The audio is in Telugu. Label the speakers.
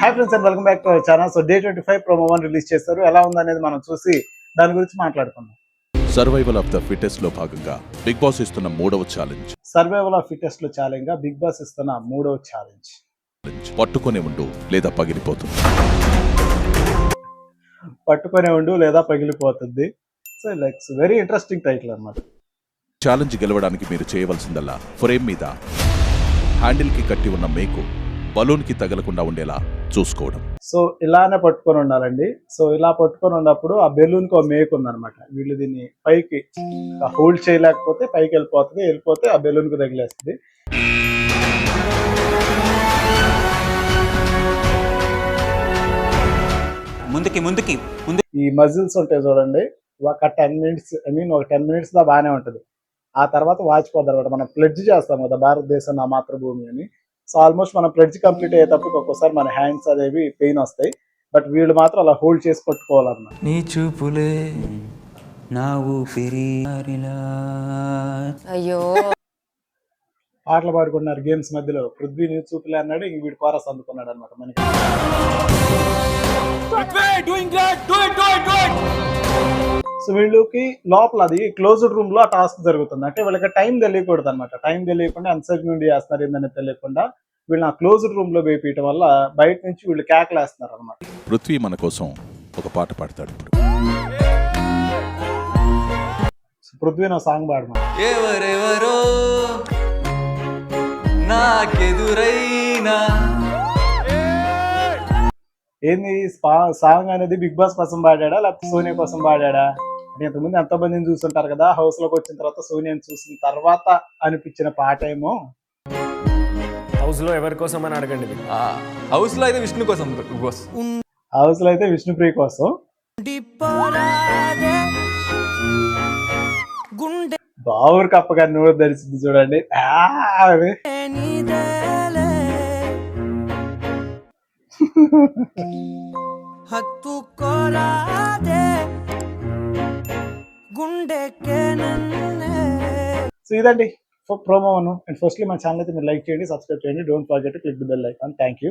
Speaker 1: Hi friends and welcome back to our channel so day twenty five promo one release చేస్తారు. ఎలా ఉందనేది మనం చూసి దాని గురించి మాట్లాడుకుందాం.
Speaker 2: సర్వైవల్ ఆఫ్ ద ఫిటెస్ట్లో భాగంగా బిగ్ బాస్ ఇస్తున్న మూడవ ఛాలెంజ్
Speaker 1: సర్వైవల్ ఆఫ్ ఫిటెస్ట్లో ఛాలెంజ్గా బిగ్ బాస్ ఇస్తున్న మూడవ ఛాలెంజ్
Speaker 2: పట్టుకొని ఉండు లేదా పగిలిపోతుంది.
Speaker 1: పట్టుకొనే ఉండు లేదా పగిలిపోతుంది. So like very interesting title అన్నమాట.
Speaker 2: ఛాలెంజ్ గెలవడానికి మీరు చేయవలసిందల్లా ఫ్రేమ్ మీద హ్యాండిల్కి కట్టి ఉన్న మేకు బలూన్కి తగలకుండా ఉండేలా చూసుకోవడం.
Speaker 1: సో ఇలానే పట్టుకొని ఉండాలండి. సో ఇలా పట్టుకొని ఉన్నప్పుడు ఆ బెలూన్కి ఒక మేక్ ఉందన్నమాట. వీళ్ళు దీన్ని పైకి హోల్డ్ చేయలేకపోతే పైకి వెళ్ళిపోతుంది వెళ్ళిపోతే ఆ బెలూన్కి తగిలేస్తుంది.
Speaker 3: ముందుకి ముందుకి ముందు
Speaker 1: ఈ మజిల్స్ ఉంటాయి చూడండి. ఒక టెన్ మినిట్స్ ఐ మీన్ ఒక టెన్ మినిట్స్ దా బాగానే ఉంటుంది. ఆ తర్వాత వాచిపోద్ది అనమాట మనం ప్లెడ్జ్ చేస్తాం కదా భారతదేశం నా మాతృభూమి అని. సో ఆల్మోస్ట్ మనం ప్లెడ్జ్ కంప్లీట్ అయ్యేటప్పుడు ఒక్కొక్కసారి మన హ్యాండ్స్ అనేవి పెయిన్ వస్తాయి. బట్ వీళ్ళు మాత్రం అలా హోల్డ్ చేసి పట్టుకోవాలన్నమాట.
Speaker 3: నీ చూపులే నా ఊపిరి.
Speaker 4: అయ్యో.
Speaker 1: పాటలు పాడుకుంటున్నారు గేమ్స్ మధ్యలో. పృథ్వీ నీ చూపులే అన్నాడు ఇంక వీడు కోరస్ అందుకున్నాడు అనమాట మనకి సో వీళ్ళకి లోపల అది క్లోజ్డ్ రూమ్లో ఆ టాస్క్ జరుగుతుంది. అంటే వీళ్ళకి టైం తెలియకూడదు అనమాట టైం తెలియకుండా ఎంతసేపు నుండి చేస్తున్నారు ఏందని తెలియకుండా వీళ్ళని ఆ క్లోజ్డ్ రూమ్లో వేపించడం వల్ల బయట నుంచి వీళ్ళు కేకలేస్తున్నారు అనమాట
Speaker 2: పృథ్వీ మన కోసం ఒక పాట పాడతాడు ఇప్పుడు.
Speaker 1: పృథ్వీ నా సాంగ్ పాడమా?
Speaker 3: ఎవరెవరో నాకెదురైనా.
Speaker 1: ఏంది సాంగ్ అనేది బిగ్ బాస్ కోసం పాడాడా లేకపోతే సోనియా కోసం పాడాడా? అంటే ఇంతకుముందు ఎంతో మందిని చూస్తుంటారు కదా హౌస్లోకి వచ్చిన తర్వాత సోనియాని చూసిన తర్వాత అనిపించిన పాట ఏమో?
Speaker 5: హౌస్లో ఎవరి కోసం అని అడగండి. మీరు.
Speaker 3: హౌస్లో అయితే విష్ణు కోసం బిగ్ బాస్
Speaker 1: హౌస్లో అయితే విష్ణుప్రియ కోసం. బావురు కప్ప గారి నోరు ధరిచింది చూడండి. ఆ సో ఇదండి ప్రోమో అను అండ్ ఫస్ట్లీ మా ఛానల్ అయితే మీరు లైక్ చేయండి సబ్స్క్రైబ్ చేయండి. Don't forget click the bell icon thank you